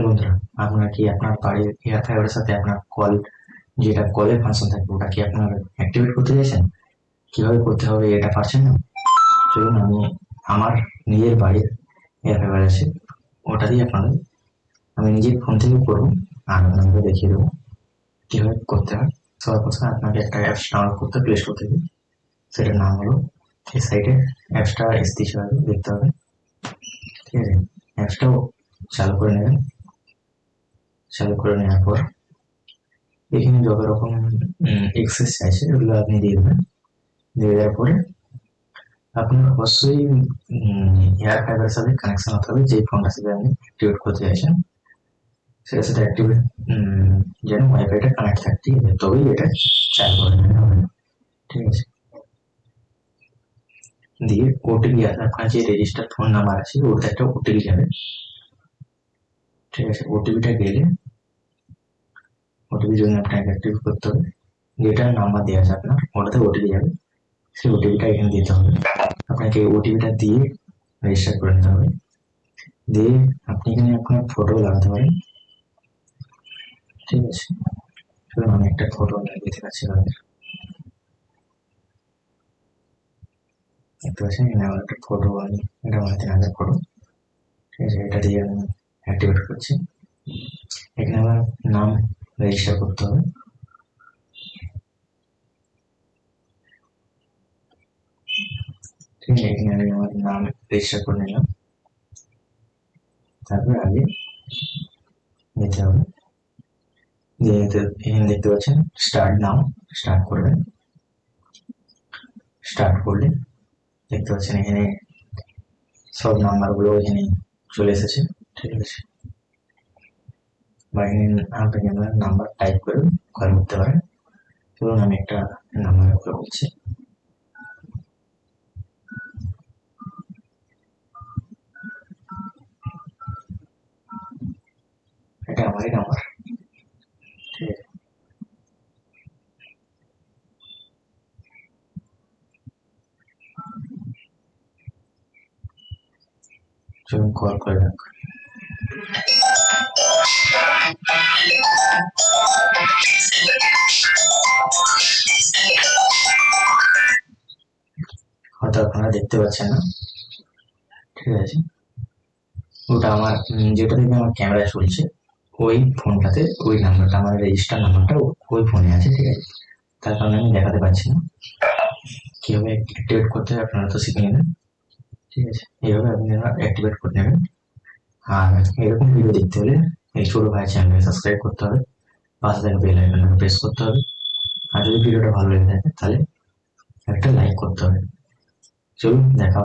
তাহলে বন্ধুরা, আপনারা কি আপনার বাড়ির এয়ার ফাইবারের সাথে আপনার কল যেটা কলের ফাংশন থাকে ওটা কি আপনার অ্যাক্টিভেট করতে চাইছেন? কীভাবে করতে হবে এটা পারছেন না? চলুন, আমি আমার নিজের বাড়ির এয়ার ফাইবার আছে ওটা দিয়ে আপনাদের, আমি নিজের ফোন থেকে করব, আর আপনাদের দেখিয়ে দেবো কীভাবে করতে হয়। সবার প্রথমে আপনাকে একটা অ্যাপস ডাউনলোড করতে প্লে স্টোর থেকে। সেটার নাম হলো, এই সাইটে অ্যাপসটা এসটি হিসাবে দেখতে হবে। ঠিক আছে? অ্যাপসটাও চালু করে নেবেন। চালু করে নেওয়ার পর, এখানে যত রকম এক্সেস আছে, ওগুলো আপনি দিয়ে দেবেন। দিয়ে দেওয়ার পরে আপনার অবশ্যই এয়ার ফাইবারের সাথে কানেকশন হতে হবে, যে ফোনটার সাথে আপনি অ্যাক্টিভেট করতে চাইছেন, সেটার সাথে অ্যাক্টিভেট যেন ওয়াইফাইটা কানেক্ট থাকে ঠিক আছে তবেই এটা চালু করে নেওয়া হবে। ঠিক আছে? দিয়ে ওটিপি আসবে আপনার যে রেজিস্টার ফোন নাম্বার আছে ওটা একটা ওটিপি যাবে। ঠিক আছে? ওটিপিটা গেলে ওটিপির জন্য আপনাকে অ্যাক্টিভ করতে হবে। যেটা নাম্বার দেওয়া আছে আপনার ওটাতে ওটিপি যাবে। সেই ওটিপিটা এখানে দিতে হবে। আপনাকে ওটিপিটা দিয়ে রেজিস্টার করে নিতে হবে। দিয়ে আপনি এখানে আপনার ফটো লাগাতে পারেন। ঠিক আছে। চলুন, আমি একটা ফটো লাগিয়ে দেখাচ্ছি আপনাদের। দেখতে পাচ্ছেন? এখানে আমার একটা ফটো আমি, এটা আমার তিন হাজার ফটো ঠিক আছে, এটা দিয়ে আমি অ্যাক্টিভেট করছি। এখানে আমার নাম রেজিস্টার করতে হবে। ঠিক আছে, এখানে আমি আমার নাম রেজিস্টার করে নিলাম। তারপর আগে যেতে হবে। দিয়ে এখানে দেখতে পাচ্ছেন স্টার্ট নাও স্টার্ট করবেন। স্টার্ট করলে দেখতে পাচ্ছেন এখানে সব নাম্বারগুলো এখানে চলে এসেছে। ঠিক আছে। বা এখানে আপনি আপনার নাম্বার টাইপ করে কল করতে পারেন ধরুন আমি একটা নাম্বার করে বলছি এটা আমারই নাম্বার ঠিক আছে চলুন কল করে দেখ হয়তো আপনারা দেখতে পাচ্ছেন না? ঠিক আছে। ওটা আমার যেটা থেকে আমার ক্যামেরা চলছে, ওই ফোনটাতে, ওই নাম্বারটা, আমার রেজিস্টার নাম্বারটা ওই ফোনে আছে, ঠিক আছে। তার কারণে আমি দেখাতে পারছি না। কীভাবে অ্যাক্টিভেট করতে হয় আপনারা তো শিখে নেবেন। ঠিক আছে। এইভাবে আপনারা অ্যাক্টিভেট করে নেবেন। আর এরকম ভিডিও দেখতে হলে এই ছোট ভাই চ্যানেলকে সাবস্ক্রাইব করতে হবে। পাশে থাকা বেল আইকনটা প্রেস করতে হবে। আর যদি ভিডিওটা ভালো লেগে থাকে, তাহলে একটা লাইক করতে হবে। চলুন, দেখা